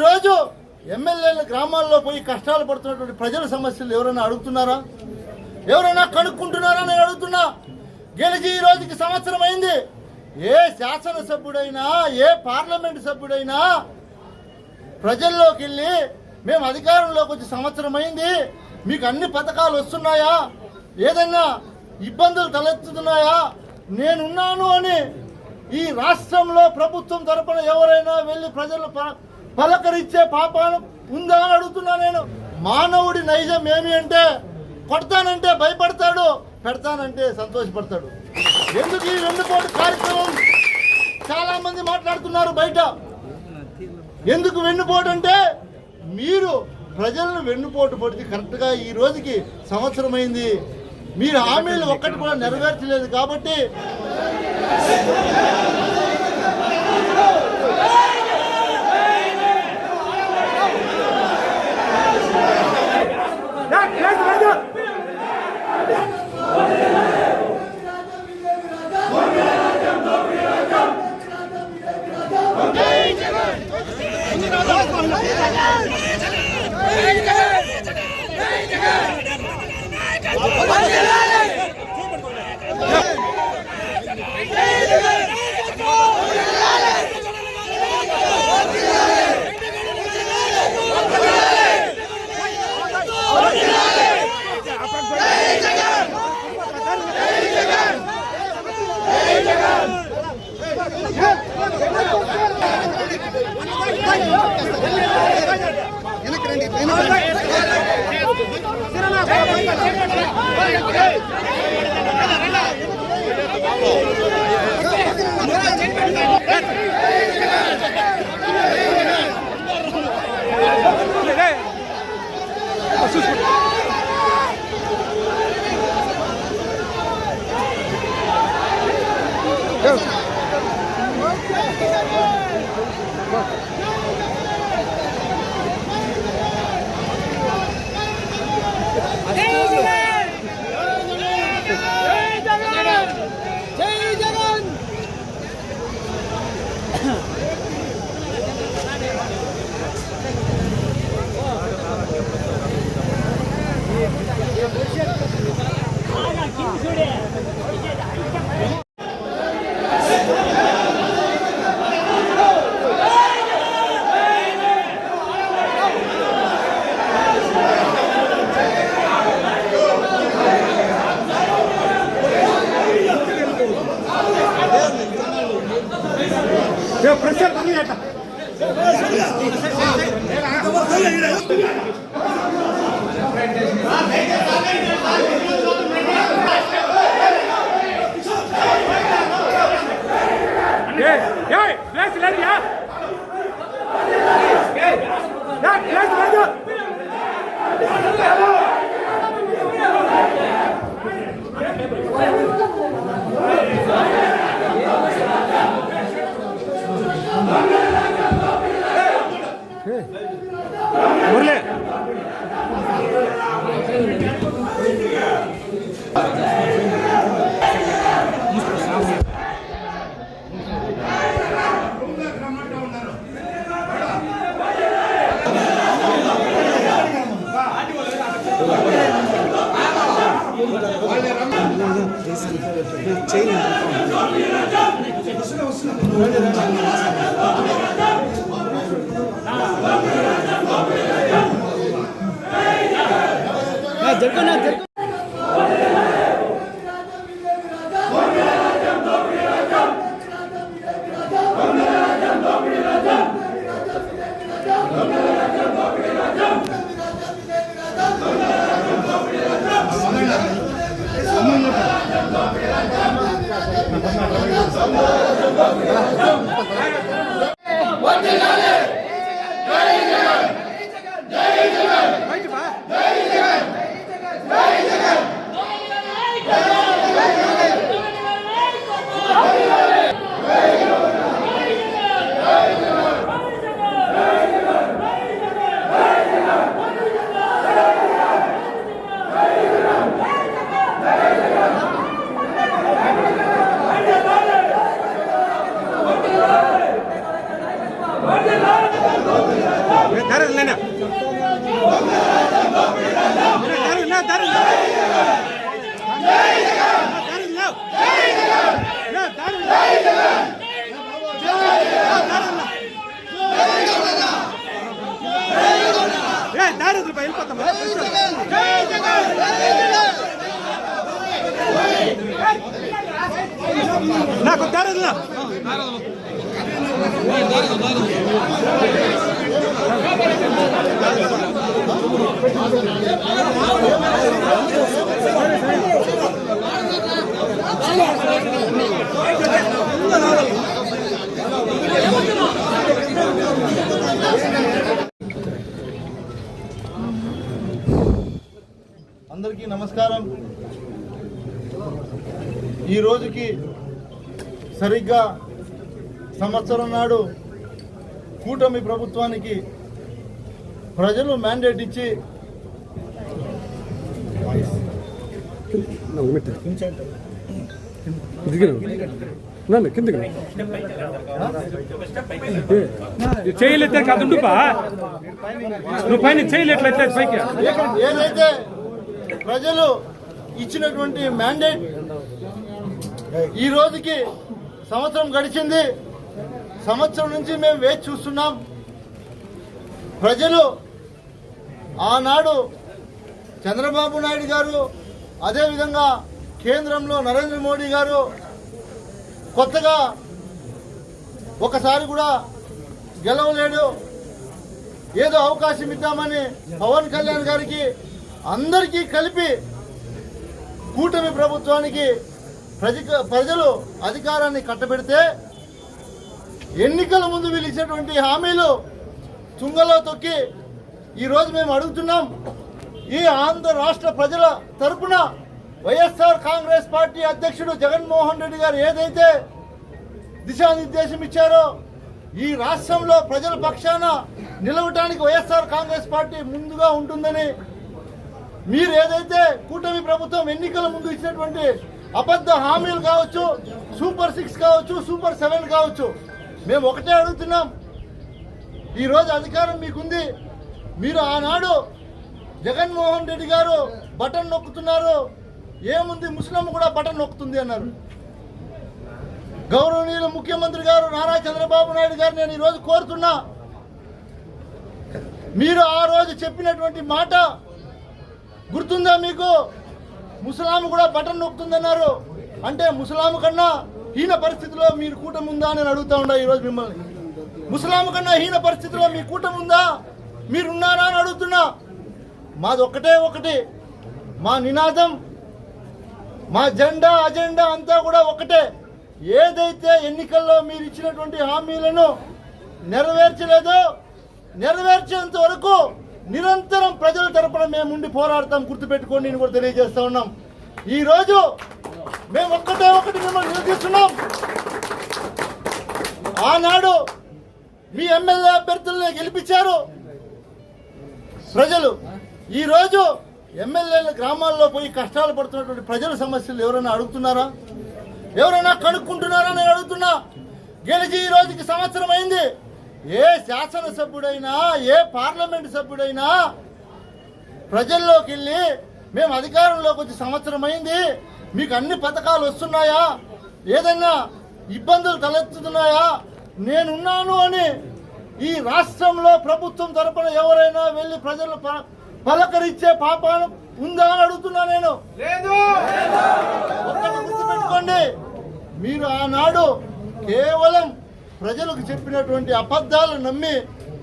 ఈరోజు ఎమ్మెల్యేలు గ్రామాల్లో పోయి కష్టాలు పడుతున్నటువంటి ప్రజల సమస్యలు ఎవరైనా అడుగుతున్నారా? ఎవరైనా కనుక్కుంటున్నారా నేను అడుగుతున్నా? గెలిచి ఈ రోజుకి సంవత్సరం అయింది. ఏ శాసనసభ్యుడైనా ఏ పార్లమెంట్ సభ్యుడైనా ప్రజల్లోకి వెళ్ళి మేము అధికారంలోకి వచ్చి సంవత్సరం అయింది. మీకు అన్ని పథకాలు వస్తున్నాయా? ఏదైనా ఇబ్బందులు తలెత్తుతున్నాయా? నేనున్నాను అని ఈ రాష్ట్రంలో ప్రభుత్వం తరపున ఎవరైనా వెళ్ళి ప్రజలు ప- పలకరించే పాపాలు ఉందా అని అడుగుతున్నా నేను. మానవుడి నైజం ఏమి అంటే కొడతానంటే భయపడతాడు పెడతానంటే సంతోషపడతాడు. ఎందుకు ఈ వెన్నుపోటు కార్యక్రమం? చాలా మంది మాట్లాడుతున్నారు బయట. ఎందుకు వెన్నుపోటు అంటే మీరు ప్రజలను వెన్నుపోటు పడితే కరెక్ట్గా ఈ రోజుకి సంవత్సరం అయింది మీరు హామీలు ఒక్కటి కూడా నెరవేర్చలేదు కాబట్టి Vamos, ప్లేస్ 金属的。అందరికీ నమస్కారం. ఈ రోజుకి సరిగ్గా సంవత్సరం నాడు కూటమి ప్రభుత్వానికి ప్రజలు మ్యాండేట్ ఇచ్చి చేయలేదే కాదు నువ్వు పైన చేయలేట్లయితే పైకి ఏదైతే ప్రజలు ఇచ్చినటువంటి మ్యాండేట్ ఈ రోజుకి సంవత్సరం గడిచింది. సంవత్సరం నుంచి మేము వేచి చూస్తున్నాం. ప్రజలు ఆనాడు చంద్రబాబు నాయుడు గారు అదేవిధంగా కేంద్రంలో నరేంద్ర మోడీ గారు కొత్తగా ఒకసారి కూడా గెలవలేడు. ఏదో అవకాశం ఇద్దామని పవన్ కళ్యాణ్ గారికి అందరికీ కలిపి కూటమి ప్రభుత్వానికి ప్రజక ప్రజలు అధికారాన్ని కట్టబెడితే ఎన్నికల ముందు వీళ్ళు ఇచ్చినటువంటి హామీలు తుంగలో తొక్కి ఈరోజు మేము అడుగుతున్నాం. ఈ ఆంధ్ర రాష్ట్ర ప్రజల తరపున వైఎస్ఆర్ కాంగ్రెస్ పార్టీ అధ్యక్షుడు జగన్మోహన్ రెడ్డి గారు ఏదైతే దిశానిర్దేశం ఇచ్చారో ఈ రాష్ట్రంలో ప్రజల పక్షాన నిలవటానికి వైఎస్ఆర్ కాంగ్రెస్ పార్టీ ముందుగా ఉంటుందని మీరు ఏదైతే కూటమి ప్రభుత్వం ఎన్నికల ముందు ఇచ్చినటువంటి అబద్ధ హామీలు కావచ్చు సూపర్ సిక్స్ కావచ్చు సూపర్ సెవెన్ కావచ్చు. మేము ఒకటే అడుగుతున్నాం. ఈరోజు అధికారం మీకుంది. మీరు ఆనాడు జగన్మోహన్ రెడ్డి గారు బటన్ నొక్కుతున్నారు. ఏముంది ముస్లిం కూడా బటన్ నొక్కుతుంది అన్నారు. గౌరవనీయుల ముఖ్యమంత్రి గారు నారా చంద్రబాబు నాయుడు గారు నేను ఈరోజు కోరుతున్నా. మీరు ఆ రోజు చెప్పినటువంటి మాట గుర్తుందా మీకు? ముసలాము కూడా బటన్ నొక్కుతుందన్నారు. అంటే ముసలాము కన్నా హీన పరిస్థితిలో మీరు కూటమి ఉందా అని అడుగుతా ఉండా ఈరోజు మిమ్మల్ని. ముసలాము కన్నా హీన పరిస్థితిలో మీ కూటమి ఉందా? మీరున్నారా అని అడుగుతున్నా. మాది ఒక్కటే ఒకటి. మా నినాదం మా జెండా అజెండా అంతా కూడా ఒకటే. ఏదైతే ఎన్నికల్లో మీరు ఇచ్చినటువంటి హామీలను నెరవేర్చలేదో నెరవేర్చేంత వరకు నిరంతరం ప్రజల తరపున మేము ఉండి పోరాడతాం గుర్తుపెట్టుకోండి నేను కూడా తెలియజేస్తా ఉన్నాం. ఈ రోజు మేము ఒక్కటే ఒకటి మిమ్మల్ని నిలదీస్తున్నాం. ఆనాడు మీ ఎమ్మెల్యే అభ్యర్థులను గెలిపించారు. ప్రజలు ఈ రోజు ఎమ్మెల్యేల గ్రామాల్లో పోయి కష్టాలు పడుతున్నటువంటి ప్రజల సమస్యలు ఎవరైనా అడుగుతున్నారా? ఎవరైనా కనుక్కుంటున్నారా? నేను అడుగుతున్నా. గెలిచి ఈ రోజుకి సంవత్సరం అయింది. ఏ శాసనసభ్యుడైనా ఏ పార్లమెంట్ సభ్యుడైనా ప్రజల్లోకి వెళ్ళి మేము అధికారంలోకి వచ్చి సంవత్సరం అయింది మీకు అన్ని పథకాలు వస్తున్నాయా? ఏదైనా ఇబ్బందులు తలెత్తుతున్నాయా? నేనున్నాను అని ఈ రాష్ట్రంలో ప్రభుత్వం తరపున ఎవరైనా వెళ్ళి ప్రజలు పలకరించే పాపాను ఉందా అని అడుగుతున్నా నేను. ఒక్కటి గుర్తుపెట్టుకోండి. మీరు ఆనాడు కేవలం ప్రజలకు చెప్పినటువంటి అబద్ధాలు నమ్మి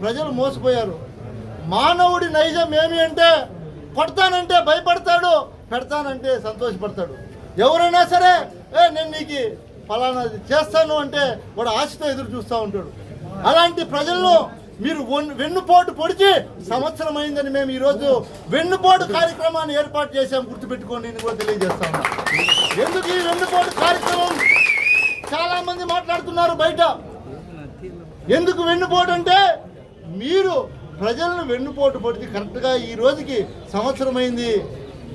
ప్రజలు మోసపోయారు. మానవుడి నైజం ఏమి అంటే కొడతానంటే భయపడతాడు పెడతానంటే సంతోషపడతాడు. ఎవరైనా సరే ఏ నేను నీకు ఫలానాది చేస్తాను అంటే వాడు ఆశతో ఎదురు చూస్తూ ఉంటాడు. అలాంటి ప్రజలను మీరు వెన్నుపోటు పొడిచి సంవత్సరం అయిందని మేము ఈరోజు వెన్నుపోటు కార్యక్రమాన్ని ఏర్పాటు చేశాం గుర్తుపెట్టుకోండి నేను కూడా తెలియజేస్తాను ఎందుకు ఈ వెన్నుపోటు కార్యక్రమం? చాలామంది మాట్లాడుతున్నారు బయట. ఎందుకు వెన్నుపోటు అంటే మీరు ప్రజలను వెన్నుపోటు పడితే కరెక్ట్గా ఈ రోజుకి సంవత్సరమైంది.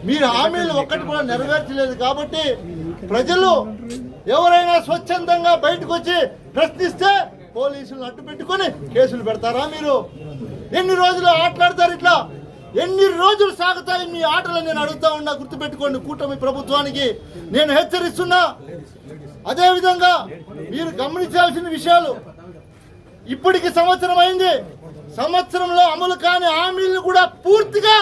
మీరు హామీలు ఒక్కటి కూడా నెరవేర్చలేదు కాబట్టి ప్రజలు ఎవరైనా స్వచ్ఛందంగా బయటకు వచ్చి ప్రశ్నిస్తే పోలీసులను అట్టు పెట్టుకొని కేసులు పెడతారా మీరు? ఎన్ని రోజులు ఆటలాడతారు ఇట్లా? ఎన్ని రోజులు సాగుతాయి మీ ఆటలు నేను అడుగుతా ఉన్నా గుర్తుపెట్టుకోండి కూటమి ప్రభుత్వానికి. నేను హెచ్చరిస్తున్నా. అదేవిధంగా మీరు గమనించాల్సిన విషయాలు ఇప్పటికి సంవత్సరం అయింది. సంవత్సరంలో అమలు కాని హామీలను కూడా పూర్తిగా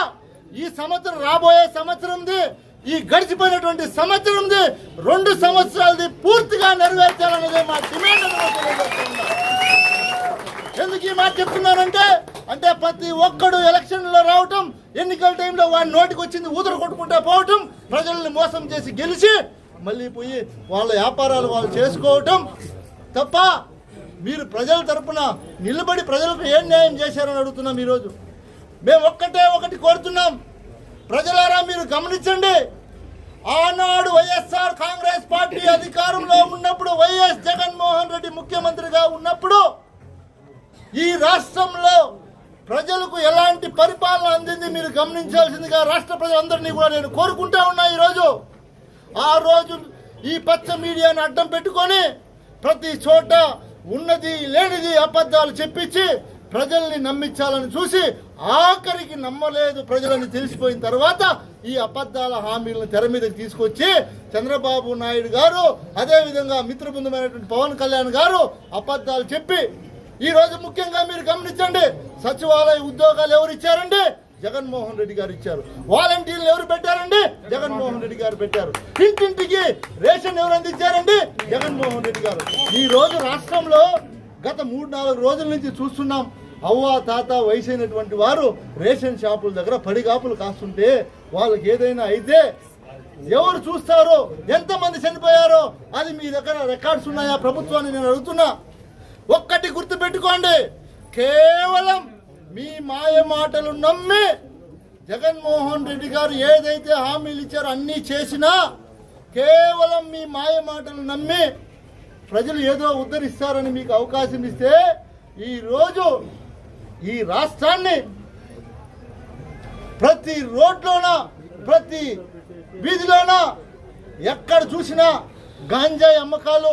ఈ సంవత్సరం రాబోయే సంవత్సరంది ఈ గడిచిపోయినటువంటి సంవత్సరంది రెండు సంవత్సరాలది పూర్తిగా నెరవేర్చాలన్నదే మా డిమాండ్ ఎందుకు ఈ మాట చెప్తున్నానంటే అంటే ప్రతి ఒక్కడు ఎలక్షన్లో రావటం ఎన్నికల టైంలో వాడి నోటికి వచ్చింది ఊదర కొట్టుకుంటా పోవటం ప్రజల్ని మోసం చేసి గెలిచి మళ్ళీ పోయి వాళ్ళ వ్యాపారాలు వాళ్ళు చేసుకోవటం తప్ప మీరు ప్రజల తరపున నిలబడి ప్రజలకు ఏం న్యాయం చేశారని అడుగుతున్నాం ఈరోజు. మేము ఒక్కటే ఒకటి కోరుతున్నాం. ప్రజలారా మీరు గమనించండి. ఆనాడు వైఎస్ఆర్ కాంగ్రెస్ పార్టీ అధికారంలో ఉన్నప్పుడు వైఎస్ జగన్మోహన్ రెడ్డి ముఖ్యమంత్రిగా ఉన్నప్పుడు ఈ రాష్ట్రంలో ప్రజలకు ఎలాంటి పరిపాలన అందింది మీరు గమనించాల్సిందిగా రాష్ట్ర ప్రజలందరినీ కూడా నేను కోరుకుంటా ఉన్నా ఈరోజు. ఆ రోజు ఈ పచ్చ మీడియాను అడ్డం పెట్టుకొని ప్రతి చోట ఉన్నది లేనిది అబద్ధాలు చెప్పించి ప్రజల్ని నమ్మించాలని చూసి ఆఖరికి నమ్మలేదు ప్రజలని తెలిసిపోయిన తర్వాత ఈ అబద్ధాల హామీలను తెర మీదకి తీసుకొచ్చి చంద్రబాబు నాయుడు గారు అదేవిధంగా మిత్రబృందమైనటువంటి పవన్ కళ్యాణ్ గారు అబద్ధాలు చెప్పి ఈరోజు ముఖ్యంగా మీరు గమనించండి సచివాలయ ఉద్యోగాలు ఎవరు ఇచ్చారండి జగన్మోహన్ రెడ్డి గారు ఇచ్చారు. వాలంటీర్లు ఎవరు పెట్టారండి? జగన్మోహన్ రెడ్డి గారు పెట్టారు. ఇంటింటికి రేషన్ ఎవరు అందించారండి? జగన్మోహన్ రెడ్డి గారు. ఈ రోజు రాష్ట్రంలో గత మూడు నాలుగు రోజుల నుంచి చూస్తున్నాం. అవ్వ తాత వయసైనటువంటి వారు రేషన్ షాపుల దగ్గర పడిగాపులు కాస్తుంటే వాళ్ళకి ఏదైనా అయితే ఎవరు చూస్తారో ఎంతమంది చనిపోయారో అది మీ దగ్గర రికార్డ్స్ ఉన్నాయా? ప్రభుత్వాన్ని నేను అడుగుతున్నా. ఒక్కటి గుర్తు పెట్టుకోండి కేవలం మీ మాయ మాటలు నమ్మి జగన్మోహన్ రెడ్డి గారు ఏదైతే హామీలు ఇచ్చారో అన్నీ చేసినా కేవలం మీ మాయ మాటలు నమ్మి ప్రజలు ఏదో ఉద్ధరిస్తారని మీకు అవకాశం ఇస్తే ఈరోజు ఈ రాష్ట్రాన్ని ప్రతి రోడ్లోన ప్రతి వీధిలోన ఎక్కడ చూసినా గాంజాయి అమ్మకాలు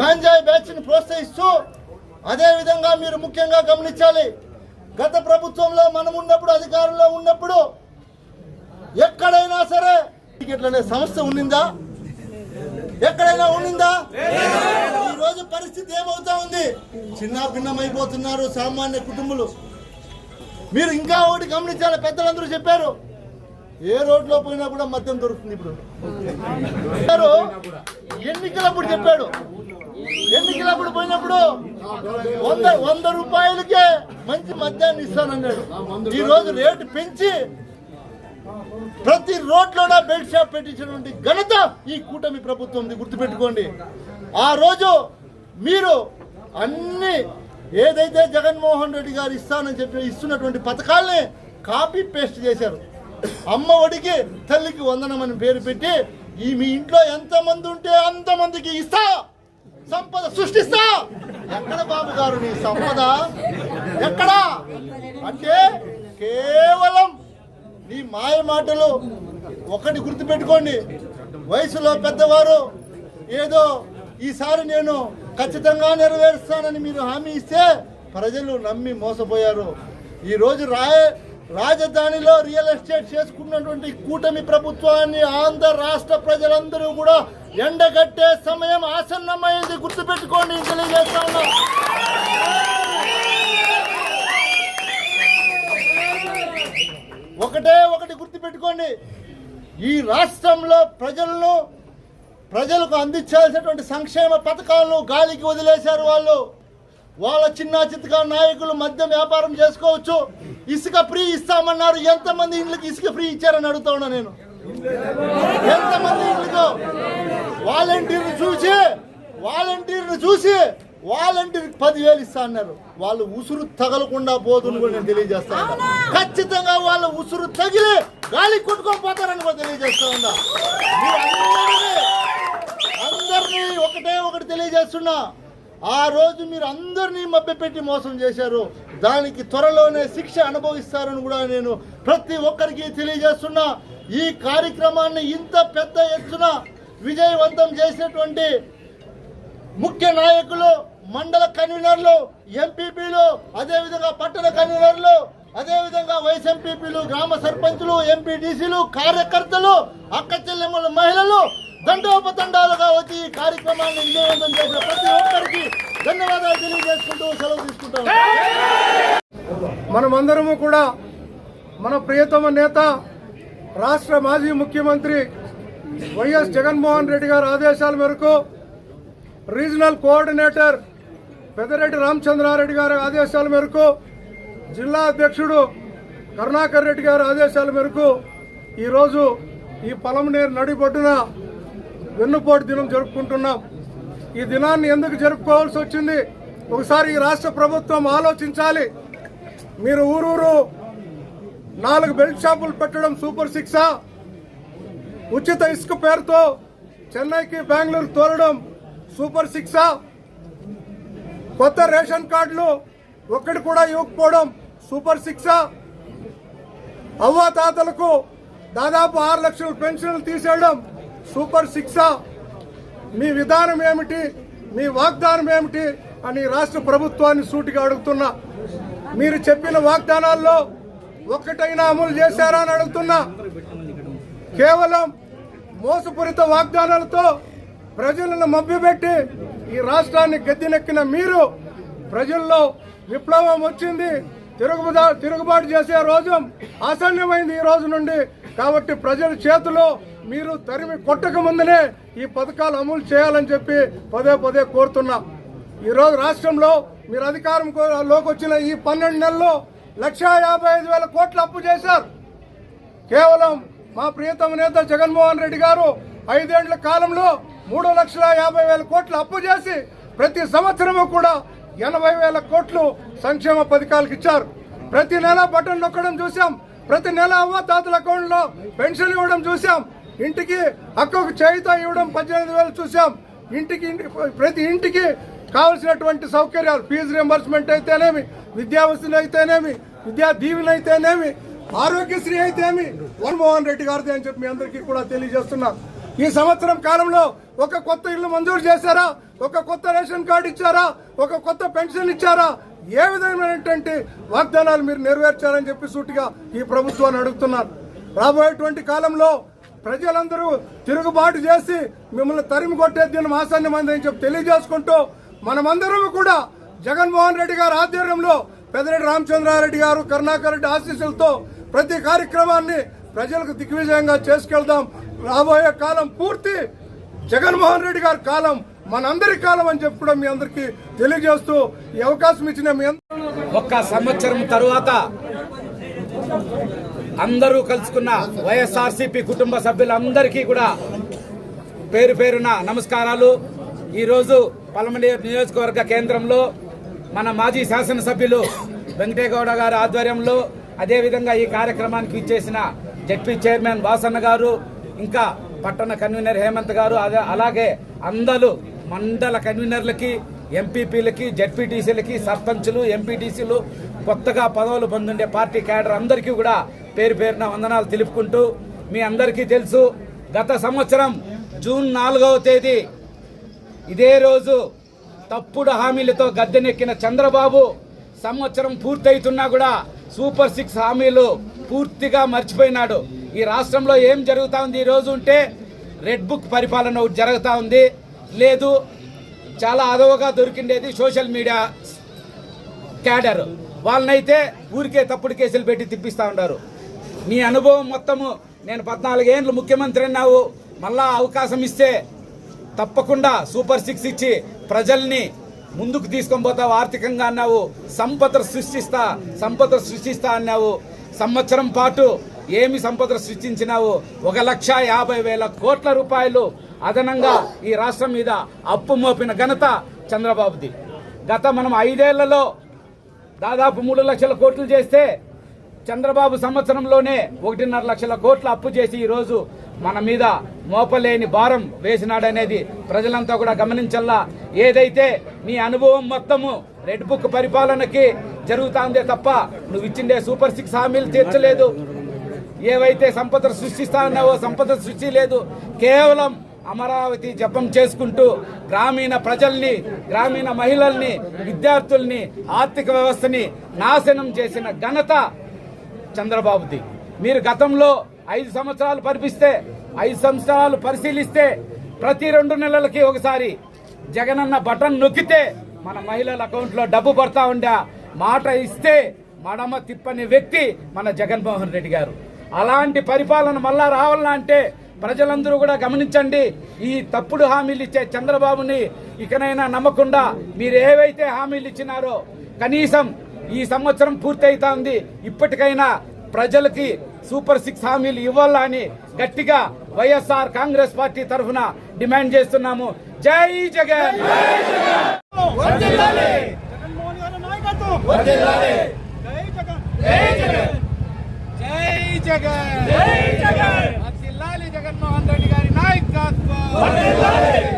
గాంజాయి బ్యాచ్ని ప్రోత్సహిస్తూ అదే విధంగా మీరు ముఖ్యంగా గమనించాలి. గత ప్రభుత్వంలో మనం ఉన్నప్పుడు అధికారంలో ఉన్నప్పుడు ఎక్కడైనా సరే టికెట్లు అనే సంస్థ ఉండిందా? ఎక్కడైనా ఉండిందా? ఈ రోజు పరిస్థితి ఏమవుతా ఉంది? చిన్న భిన్నమైపోతున్నారు సామాన్య కుటుంబాలు. మీరు ఇంకా ఒకటి గమనించాలి పెద్దలందరూ చెప్పారు. ఏ రోడ్లో పోయినా కూడా మద్యం దొరుకుతుంది ఇప్పుడు. ఎన్నికలప్పుడు చెప్పాడు. ఎన్నికలప్పుడు పోయినప్పుడు? వంద వంద రూపాయలకే మంచి మద్యాన్ని ఇస్తానన్నాడు. ఈ రోజు రేటు పెంచి ప్రతి రోడ్లోన బెల్ట్ షాప్ పెట్టించినటువంటి ఘనత ఈ కూటమి ప్రభుత్వం గుర్తుపెట్టుకోండి. ఆ రోజు మీరు అన్ని ఏదైతే జగన్మోహన్ రెడ్డి గారు ఇస్తానని చెప్పి ఇస్తున్నటువంటి పథకాల్ని కాపీ పేస్ట్ చేశారు. అమ్మ ఒడికి తల్లికి వందనం అని పేరు పెట్టి ఈ మీ ఇంట్లో ఎంతమంది ఉంటే అంతమందికి ఇస్తా! సంపద సృష్టిస్తా! ఎక్కడ బాబు గారు నీ సంపద? ఎక్కడా? అంటే కేవలం నీ మాయ మాటలు ఒకటి గుర్తుపెట్టుకోండి. వయసులో పెద్దవారు ఏదో ఈసారి నేను ఖచ్చితంగా నెరవేరుస్తానని మీరు హామీ ఇస్తే ప్రజలు నమ్మి మోసపోయారు. ఈరోజు రాయ రాజధానిలో రియల్ ఎస్టేట్ చేసుకున్నటువంటి కూటమి ప్రభుత్వాన్ని ఆంధ్ర రాష్ట్ర ప్రజలందరూ కూడా ఎండగట్టే సమయం ఆసన్నమైంది గుర్తుపెట్టుకోండి తెలియజేస్తా ఉన్నా. ఒకటే ఒకటి గుర్తుపెట్టుకోండి. ఈ రాష్ట్రంలో ప్రజలను ప్రజలకు అందించాల్సినటువంటి సంక్షేమ పథకాలను గాలికి వదిలేశారు వాళ్ళు. వాళ్ళ చిన్న చిత్తగా నాయకులు మద్యం వ్యాపారం చేసుకోవచ్చు. ఇసుక ఫ్రీ ఇస్తామన్నారు. ఎంతమంది ఇండ్లకి ఇసుక ఫ్రీ ఇచ్చారని అడుగుతా ఉన్నా నేను. ఎంత వాలంటీర్ని చూసి వాలంటీర్ని చూసి వాలంటీర్ పదివేలు ఇస్తా అన్నారు. వాళ్ళు ఉసురు తగలకుండా పోతుంది కూడా నేను తెలియజేస్తా ఉన్నా. ఖచ్చితంగా వాళ్ళ ఉసురు తగిలి గాలి కొట్టుకొని పోతారని కూడా తెలియజేస్తా ఉన్నా. అందరినీ ఒకటే ఒకటి తెలియజేస్తున్నా. ఆ రోజు మీరు అందరినీ మభ్యపెట్టి మోసం చేశారు. దానికి త్వరలోనే శిక్ష అనుభవిస్తారని కూడా నేను ప్రతి ఒక్కరికి తెలియజేస్తున్నా. ఈ కార్యక్రమాన్ని ఇంత పెద్ద ఎత్తున విజయవంతం చేసినటువంటి ముఖ్య నాయకులు మండల కన్వీనర్లు ఎంపీపీలు అదేవిధంగా పట్టణ కన్వీనర్లు అదేవిధంగా వైస్ ఎంపీపీలు గ్రామ సర్పంచులు ఎంపీడీసీలు కార్యకర్తలు అక్క చెల్లెమ్మల మహిళలు దండోపతండాలుగా వచ్చి ఈ కార్యక్రమాన్ని విజయవంతం చేసిన ప్రతి ఒక్కరికి ధన్యవాదాలు తెలియజేసుకుంటూ సెలవు తీసుకుంటాం మనమందరము కూడా మన ప్రియతమ నేత రాష్ట్ర మాజీ ముఖ్యమంత్రి వైఎస్ జగన్మోహన్ రెడ్డి గారి ఆదేశాల మేరకు రీజనల్ కోఆర్డినేటర్ పెద్దరెడ్డి రామచంద్రారెడ్డి గారి ఆదేశాల మేరకు జిల్లా అధ్యక్షుడు కరుణాకర్ రెడ్డి గారి ఆదేశాల మేరకు ఈరోజు ఈ పలమనేరు నడిబొడ్డున వెన్నుపోటు దినం జరుపుకుంటున్నాం. ఈ దినాన్ని ఎందుకు జరుపుకోవాల్సి వచ్చింది? ఒకసారి ఈ రాష్ట్ర ప్రభుత్వం ఆలోచించాలి. మీరు ఊరూరు నాలుగు బెల్ట్ షాపులు పెట్టడం సూపర్ సిక్సా ఉచిత ఇసుక పేరుతో చెన్నైకి బెంగళూరు తోలడం సూపర్ సిక్సా. కొత్త రేషన్ కార్డులు ఒక్కటి కూడా ఇవ్వకపోవడం సూపర్ సిక్సా. అవ్వాతాతలకు దాదాపు ఆరు లక్షల పెన్షన్లు తీసేయడం సూపర్ సిక్సా. మీ విధానం ఏమిటి? మీ వాగ్దానం ఏమిటి? అని రాష్ట్ర ప్రభుత్వాన్ని సూటిగా అడుగుతున్నా. మీరు చెప్పిన వాగ్దానాల్లో ఒక్కటైనా అమలు చేశారా అని అడుగుతున్నా. కేవలం మోసపూరిత వాగ్దానాలతో ప్రజలను మభ్యపెట్టి ఈ రాష్ట్రాన్ని గద్దెనెక్కిన మీరు ప్రజల్లో విప్లవం వచ్చింది తిరుగుబా తిరుగుబాటు చేసే రోజు ఆసన్నమైంది ఈ రోజు నుండి. కాబట్టి ప్రజల చేతిలో మీరు తరిమి కొట్టక ముందునే ఈ పథకాలు అమలు చేయాలని చెప్పి పదే పదే కోరుతున్నా. ఈరోజు రాష్ట్రంలో మీరు అధికారంలోకి వచ్చిన ఈ పన్నెండు నెలల్లో లక్షా యాభై ఐదు వేల కోట్లు అప్పు చేశారు. కేవలం మా ప్రియతమ నేత జగన్మోహన్ రెడ్డి గారు ఐదేండ్ల కాలంలో మూడు లక్షల యాభై వేల కోట్లు అప్పు చేసి ప్రతి సంవత్సరము కూడా ఎనభై వేల కోట్లు సంక్షేమ పథకాలకు ఇచ్చారు. ప్రతి నెల బటన్ నొక్కడం చూసాం ప్రతి నెల అవ్వ తాతల అకౌంట్లో పెన్షన్ ఇవ్వడం చూసాం ఇంటికి అక్కకు చేయితో ఇవ్వడం పద్దెనిమిది వేలు చూసాం ఇంటికి ప్రతి ఇంటికి కావలసినటువంటి సౌకర్యాలు ఫీజు రియంబర్స్మెంట్ అయితేనేమి విద్యావసతులు అయితేనేమి విద్యా దీవెన అయితేనేమి ఆరోగ్యశ్రీ అయితేమి మన్మోహన్ రెడ్డి గారిది అని చెప్పి మీ అందరికీ కూడా తెలియజేస్తున్నా. ఈ సంవత్సరం కాలంలో ఒక కొత్త ఇల్లు మంజూరు చేశారా? ఒక కొత్త రేషన్ కార్డు ఇచ్చారా? ఒక కొత్త పెన్షన్ ఇచ్చారా? ఏ విధమైనటువంటి వాగ్దానాలు మీరు నెరవేర్చారని చెప్పి సూటిగా ఈ ప్రభుత్వాన్ని అడుగుతున్నారు. రాబోయేటువంటి కాలంలో ప్రజలందరూ తిరుగుబాటు చేసి మిమ్మల్ని తరిమి కొట్టే దినం ఆసన్నమైంది అని చెప్పి తెలియజేసుకుంటూ మనమందరం కూడా జగన్మోహన్ రెడ్డి గారి ఆధ్వర్యంలో పెద్దరెడ్డి రామచంద్రారెడ్డి గారు కరుణాకర్ రెడ్డి ఆశీస్సులతో ప్రతి కార్యక్రమాన్ని ప్రజలకు దిగ్విజయంగా చేసుకెళ్దాం. రాబోయే కాలం పూర్తి జగన్మోహన్ రెడ్డి గారి కాలం మనందరి కాలం అని చెప్పి కూడా మీ అందరికీ తెలియజేస్తూ ఈ అవకాశం ఇచ్చిన మీ ఒక్క సంవత్సరం తరువాత అందరూ కలుసుకున్న వైఎస్ఆర్సీపీ కుటుంబ సభ్యులందరికీ కూడా పేరు పేరున నమస్కారాలు. ఈరోజు పలమనేరు నియోజకవర్గ కేంద్రంలో మన మాజీ శాసనసభ్యులు వెంకటేగౌడ గారి ఆధ్వర్యంలో అదేవిధంగా ఈ కార్యక్రమానికి ఇచ్చేసిన జడ్పీ చైర్మన్ వాసన్న గారు ఇంకా పట్టణ కన్వీనర్ హేమంత్ గారు అదే అలాగే అందరూ మండల కన్వీనర్లకి ఎంపీపీలకి జడ్పీటీసీలకి సర్పంచ్లు ఎంపీటీసీలు కొత్తగా పదవులు పొందుండే పార్టీ క్యాడర్ అందరికీ కూడా పేరు పేరున వందనాలు తెలుపుకుంటూ మీ అందరికీ తెలుసు గత సంవత్సరం జూన్ నాలుగవ తేదీ ఇదే రోజు తప్పుడు హామీలతో గద్దెనెక్కిన చంద్రబాబు సంవత్సరం పూర్తయితున్నా కూడా సూపర్ సిక్స్ హామీలు పూర్తిగా మర్చిపోయినాడు. ఈ రాష్ట్రంలో ఏం జరుగుతూ ఉంది? ఈరోజు ఉంటే రెడ్ బుక్ పరిపాలన ఒకటి జరుగుతూ ఉంది. లేదు చాలా అదవగా దొరికిండేది సోషల్ మీడియా క్యాడర్. వాళ్ళనైతే ఊరికే తప్పుడు కేసులు పెట్టి తిప్పిస్తూ ఉంటారు నీ అనుభవం మొత్తము నేను పద్నాలుగేండ్లు ముఖ్యమంత్రి అన్నావు. మళ్ళా అవకాశం ఇస్తే తప్పకుండా సూపర్ సిక్స్ ఇచ్చి ప్రజల్ని ముందుకు తీసుకొని పోతావు ఆర్థికంగా అన్నావు సంపద సృష్టిస్తా సంపద సృష్టిస్తా అన్నావు. సంవత్సరం పాటు ఏమి సంపద సృష్టించినావు? ఒక లక్ష యాభై వేల కోట్ల రూపాయలు. అదనంగా ఈ రాష్ట్రం మీద అప్పు మోపిన ఘనత చంద్రబాబుది. గత మనం ఐదేళ్ళలో దాదాపు మూడు లక్షల కోట్లు చేస్తే చంద్రబాబు సంవత్సరంలోనే ఒకటిన్నర లక్షల కోట్ల అప్పు చేసి ఈరోజు మన మీద మోపలేని భారం వేసినాడనేది ప్రజలంతా కూడా గమనించల్లా. ఏదైతే నీ అనుభవం మొత్తము రెడ్ బుక్ పరిపాలనకి జరుగుతుందే తప్ప నువ్వు ఇచ్చిండే సూపర్ సిక్స్ హామీలు తీర్చలేదు. ఏవైతే సంపద సృష్టిస్తానో సంపద సృష్టి లేదు. కేవలం అమరావతి జపం చేసుకుంటూ గ్రామీణ ప్రజల్ని గ్రామీణ మహిళల్ని విద్యార్థుల్ని ఆర్థిక వ్యవస్థని నాశనం చేసిన ఘనత చంద్రబాబుది. మీరు గతంలో ఐదు సంవత్సరాలు పరిపిస్తే ఐదు సంవత్సరాలు పరిశీలిస్తే ప్రతి రెండు నెలలకి ఒకసారి జగనన్న బటన్ నొక్కితే మన మహిళల అకౌంట్లో డబ్బు పడతా ఉండే. మాట ఇస్తే మడమ తిప్పని వ్యక్తి మన జగన్మోహన్ రెడ్డి గారు. అలాంటి పరిపాలన మళ్ళా రావాలంటే ప్రజలందరూ కూడా గమనించండి ఈ తప్పుడు హామీలు ఇచ్చే చంద్రబాబుని ఇకనైనా నమ్మకుండా మీరు ఏవైతే హామీలు ఇచ్చినారో కనీసం ఈ సంవత్సరం పూర్తయితా ఉంది ఇప్పటికైనా ప్రజలకి సూపర్ సిక్స్ హామీలు ఇవ్వాలని గట్టిగా వైఎస్ఆర్ కాంగ్రెస్ పార్టీ తరఫున డిమాండ్ చేస్తున్నాము. జై జగన్! జగన్మోహన్ గారి నాయకత్వం! జై జగన్! జై జగన్! జై జగన్! వర్ధిల్లాలి జగన్మోహన్ రెడ్డి గారి నాయకత్వం!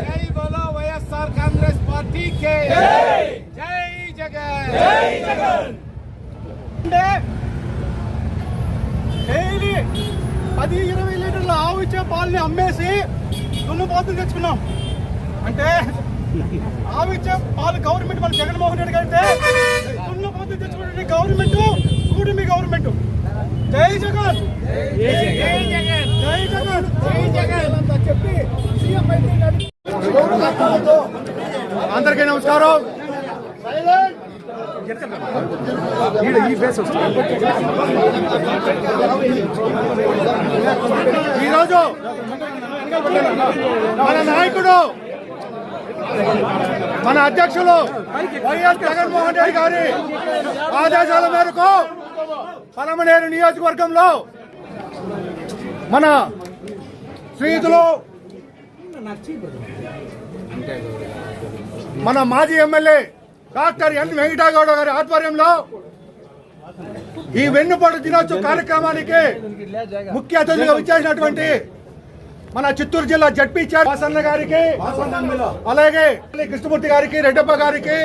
జై బోలో వైఎస్ఆర్ కాంగ్రెస్ పార్టీ కే జై జగన్ జై జగన్ అంటే డైలీ పది ఇరవై లీటర్ల ఆవు ఇచ్చే పాలని అమ్మేసి దున్నుపోతులు తెచ్చుకున్నాం. అంటే ఆవు ఇచ్చే పాలు గవర్నమెంట్ మన జగన్మోహన్ రెడ్డి గారి దున్నుపోతులు తెచ్చుకునే గవర్నమెంట్ కూటమి గవర్నమెంట్. జై జగన్! జై జగన్! జై జగన్! జై జగన్! అంత చెప్పి సీఎం అయితే అందరికీ నమస్కారం. ఈరోజు మన నాయకుడు మన అధ్యక్షులు వైఎస్ జగన్మోహన్ రెడ్డి గారి ఆదేశాల మేరకు పలమనేరు నియోజకవర్గంలో మన స్నేహితులు మన మాజీ ఎమ్మెల్యే డాక్టర్ ఎన్ వెంకటగౌడ గారి ఆధ్వర్యంలో ఈ వెన్నుపాటు దినోత్సవ కార్యక్రమానికి ముఖ్య అతిథిగా విచ్చేసినటువంటి మన చిత్తూరు జిల్లా జడ్పీ చైర్ గారికి అలాగే కృష్ణమూర్తి గారికి రెడ్డప్ప గారికి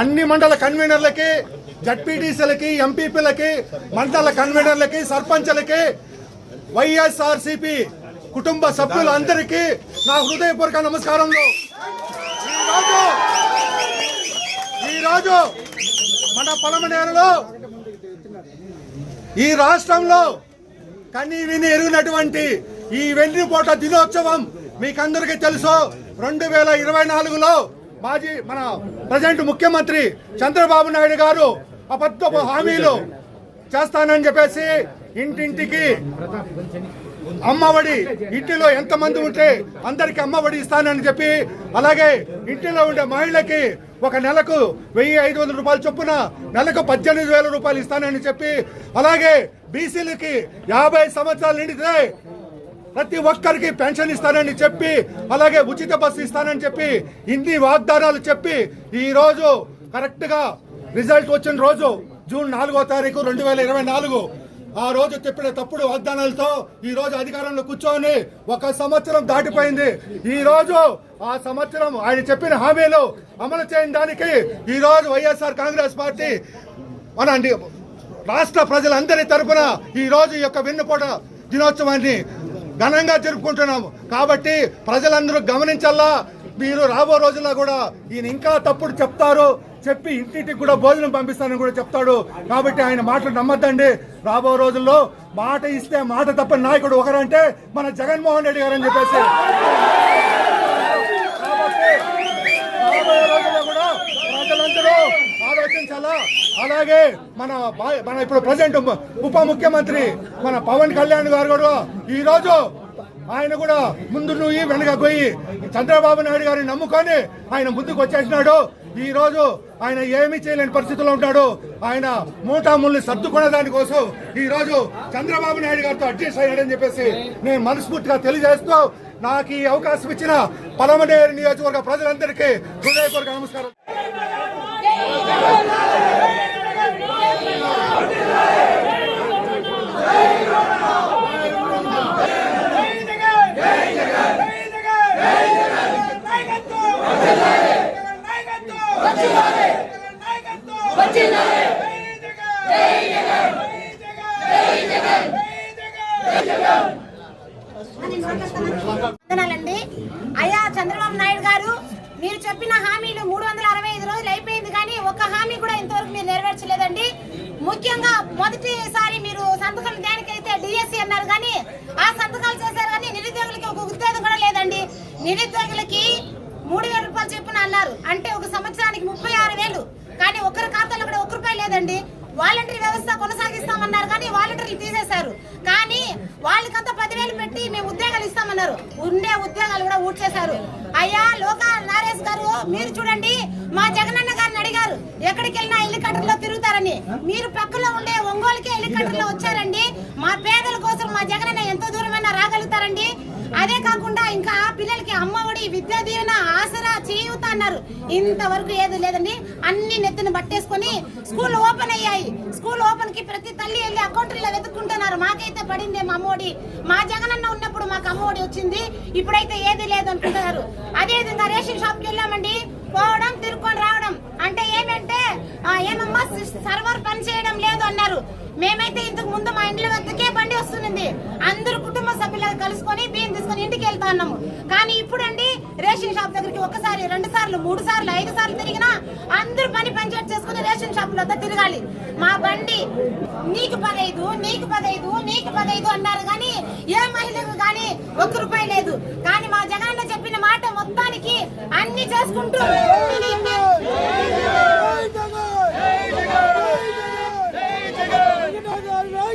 అన్ని మండల కన్వీనర్లకి జడ్పీటీసీలకి ఎంపీపీలకి మండల కన్వీనర్లకి సర్పంచ్లకి వైఎస్ఆర్సిపి కుటుంబ సభ్యులందరికీ నా హృదయపూర్వక నమస్కారంలో ఈరోజు మన పొలమనేరులో ఈ రాష్ట్రంలో కని విని ఎరిగినటువంటి ఈ వెన్నుపోట దినోత్సవం మీకందరికీ తెలుసు. రెండు వేల ఇరవై నాలుగులో మాజీ మన ప్రజెంట్ ముఖ్యమంత్రి చంద్రబాబు నాయుడు గారు అబద్ధపు హామీలు చేస్తానని చెప్పేసి ఇంటింటికి అమ్మఒడి ఇంటిలో ఎంతమంది ఉంటే అందరికి అమ్మఒడి ఇస్తానని చెప్పి అలాగే ఇంటిలో ఉండే మహిళకి ఒక నెలకు వెయ్యి ఐదు వందల రూపాయలు చొప్పున నెలకు పద్దెనిమిది వేల రూపాయలు ఇస్తానని చెప్పి అలాగే బీసీలకి యాభై సంవత్సరాలు నిండితే ప్రతి ఒక్కరికి పెన్షన్ ఇస్తానని చెప్పి అలాగే ఉచిత బస్సు ఇస్తానని చెప్పి ఇన్ని వాగ్దానాలు చెప్పి ఈరోజు కరెక్ట్గా రిజల్ట్ వచ్చిన రోజు జూన్ నాలుగో తారీఖు రెండు వేల ఇరవై నాలుగు ఆ రోజు చెప్పిన తప్పుడు వాగ్దానాలతో ఈ రోజు అధికారంలో కూర్చొని ఒక సంవత్సరం దాటిపోయింది. ఈ రోజు ఆ సంవత్సరం ఆయన చెప్పిన హామీలు అమలు చేయడానికి ఈ రోజు వైఎస్ఆర్ కాంగ్రెస్ పార్టీ మన అండి- రాష్ట్ర ప్రజలందరి తరఫున ఈ రోజు ఈ యొక్క వెన్నుపోట దినోత్సవాన్ని ఘనంగా జరుపుకుంటున్నాము. కాబట్టి ప్రజలందరూ గమనించాలా మీరు రాబో రోజుల్లో కూడా ఈయన ఇంకా తప్పుడు చెప్తారు. చెప్పి ఇంటింటికి కూడా భోజనం పంపిస్తానని కూడా చెప్తాడు. కాబట్టి ఆయన మాటలు నమ్మద్దండి. రాబో రోజుల్లో మాట ఇస్తే మాట తప్పని నాయకుడు ఒకరంటే మన జగన్మోహన్ రెడ్డి గారు అని చెప్పేసి కూడా ప్రజలందరూ ఆలోచించాలా? అలాగే మన బా- మన ఇప్పుడు ప్రజెంట్ ఉప ముఖ్యమంత్రి మన పవన్ కళ్యాణ్ గారు కూడా ఈ రోజు ఆయన కూడా ముందు నువ్వు వెనక పోయి చంద్రబాబు నాయుడు గారిని నమ్ముకొని ఆయన ముందుకు వచ్చేసినాడు. ఈ రోజు ఆయన ఏమీ చేయలేని పరిస్థితిలో ఉంటాడు ఆయన మూటాముల్ని సర్దుకునే దానికోసం ఈ రోజు చంద్రబాబు నాయుడు గారితో అడ్జస్ట్ అయ్యాడని చెప్పేసి నేను మనస్ఫూర్తిగా తెలియజేస్తూ నాకు ఈ అవకాశం ఇచ్చిన పలమనేరు నియోజకవర్గ ప్రజలందరికీ హృదయపూర్వక నమస్కారం. వందనాలండి. అయ్యా చంద్రబాబు నాయుడు గారు మీరు చెప్పిన హామీలు మూడు వందల అరవై ఐదు రోజులు అయిపోయింది కానీ ఒక హామీ కూడా ఇంతవరకు మీరు నెరవేర్చలేదండి. ముఖ్యంగా మొదటిసారి మీరు సంతకాలు దేనికైతే డిఎస్సి అన్నారు కానీ ఆ సంతకాలు చేశారు కానీ నిరుద్యోగులకి ఒక ఉద్యోగం కూడా నిరుద్యోగులకి మూడు వేల రూపాయలు చెప్పున అన్నారు. అంటే ఒక సంవత్సరానికి ముప్పై ఆరు వేలు. కానీ ఒకరి ఖాతాలో కూడా ఒక్క రూపాయి లేదండి. వాలంటరీ వ్యవస్థ కొనసాగిస్తామన్నారు కానీ వాలంటీర్లు తీసేశారు. కానీ వాళ్ళకంతా పదివేలు పెట్టి మేము ఉద్యోగాలు ఇస్తామన్నారు. ఉండే ఉద్యోగాలు కూడా ఊడ్చేశారు. అయ్యా లోకా నారేష్ గారు మీరు చూడండి మా జగనన్న గారిని అడిగారు. ఎక్కడికి వెళ్ళినా హెలికాప్టర్లో తిరుగుతారని. మీరు పక్కలో ఉండే ఒంగోలుకే హెలికాప్టర్లో వచ్చారండి. మా పేదల కోసం మా జగనన్న ఎంత దూరమైనా రాగలుగుతారండి. అదే కాకుండా ఇంకా పిల్లలకి అమ్మ ఒడి విద్యా దీవెన ఆసరా చేయూత అన్నారు. ఇంతవరకు ఏది లేదండి. అన్ని నెత్తిన పట్టేసుకొని స్కూల్ ఓపెన్ అయ్యాయి. స్కూల్ ఓపెన్కి ప్రతి తల్లి వెళ్ళి అకౌంట్లో వెతుక్కుంటున్నారు. మాకైతే పడింది మా అమ్మఒడి మా జగనన్న ఉన్నప్పుడు మాకు అమ్మఒడి వచ్చింది. ఇప్పుడైతే ఏది లేదు అనుకుంటున్నారు. అదే విధంగా రేషన్ షాప్కి వెళ్ళామండి. పోవడం తిరుక్కొని రావడం. అంటే ఏమంటే ఏమమ్మా సర్వర్ పని చేయడం లేదు అన్నారు. మేమైతే ఇంతకు ముందు మా ఇంట్లో వద్దకి అందరూ కుటుంబ సభ్యులు కలుసుకొని బియ్యం తీసుకొని ఇంటికి వెళ్తా ఉన్నాము కానీ ఇప్పుడు అండి రేషన్ షాప్ దగ్గరికి ఒకసారి రెండు సార్లు మూడు సార్లు ఐదు సార్లు తిరిగినా అందరూ పని పంచాయతీ చేసుకుని రేషన్ షాప్ వద్ద తిరగాలి. మా బండి నీకు పదైదు నీకు పదైదు నీకు పదైదు అన్నారు కానీ ఏ మహిళకు కానీ ఒక్క రూపాయి లేదు. కానీ మా జగన్ చెప్పిన మాట మొత్తానికి అన్ని చేసుకుంటూ